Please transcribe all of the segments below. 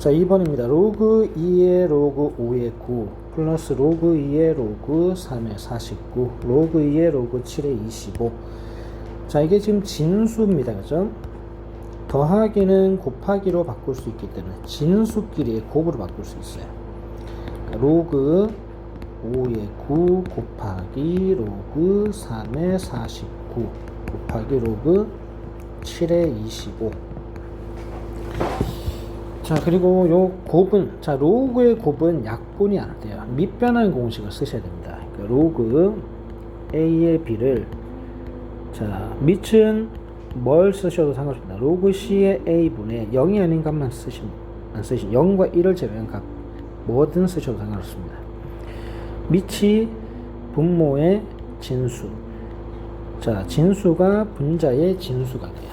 자 2번입니다. 로그 2의 로그 5의 9 플러스 로그 2의 로그 3의 49 로그 2의 로그 7의 25 자 이게 지금 진수입니다. 그죠? 더하기는 곱하기로 바꿀 수 있기 때문에 진수끼리 곱으로 바꿀 수 있어요. 그러니까 로그 5의 9 곱하기 로그 3의 49 곱하기 로그 7의 25 자 그리고 요 곱은 자 로그의 곱은 약분이 안 돼요. 밑변환 공식을 쓰셔야 됩니다. 그러니까 로그 a의 b를 자 밑은 뭘 쓰셔도 상관없습니다. 로그 c의 a분의 0이 아닌 값만 쓰시면 안 쓰시면 0과 1을 제외한 값 뭐든 쓰셔도 상관없습니다. 밑이 분모의 진수. 자 진수가 분자의 진수가 돼요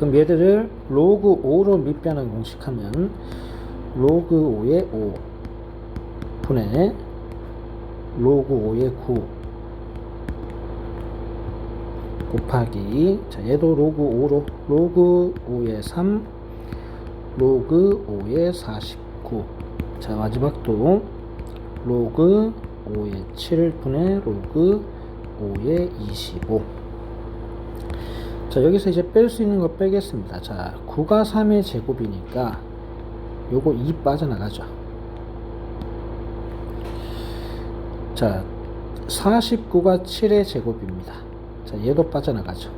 그럼 얘들을 로그 5로 밑변환 공식하면 로그 5의 5 분의 로그 5의 9 곱하기 자 얘도 로그 5로 로그 5의 3 로그 5의 49 자 마지막도 로그 5의 7 분의 로그 5의 25 자 여기서 이제 뺄 수 있는 거 빼겠습니다. 자 9가 3의 제곱이니까 요거 2 빠져나가죠. 자 49가 7의 제곱입니다. 자 얘도 빠져나가죠.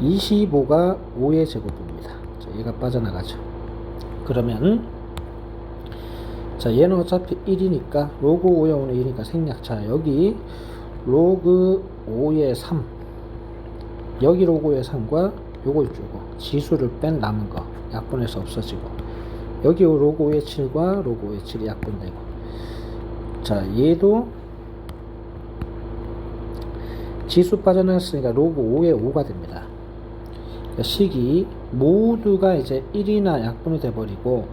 25가 5의 제곱입니다. 자 얘가 빠져나가죠. 그러면 자 얘는 어차피 1이니까 로그 5에 오는 1이니까 생략. 자 여기 로그 5의 3 여기 로고의 3과 요거 주고 지수를 뺀 남은 거 약분해서 없어지고 여기 로고의 7과 로고의 7이 약분되고 자 얘도 지수 빠져나갔으니까 로고 5의 5가 됩니다. 그러니까 식이 모두가 이제 1이나 약분이 돼버리고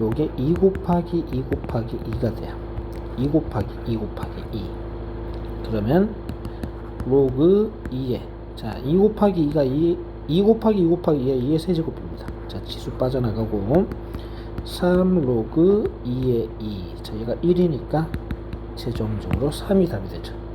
요게 2 곱하기 2 곱하기 2가 돼요. 2 곱하기 2 곱하기 2 그러면 로그 2에 자, 2 곱하기 2가 2, 2 곱하기 2 곱하기 2의 2의 세제곱입니다. 자, 지수 빠져나가고 3 로그 2의 2. 자, 얘가 1이니까 최종적으로 3이 답이 되죠.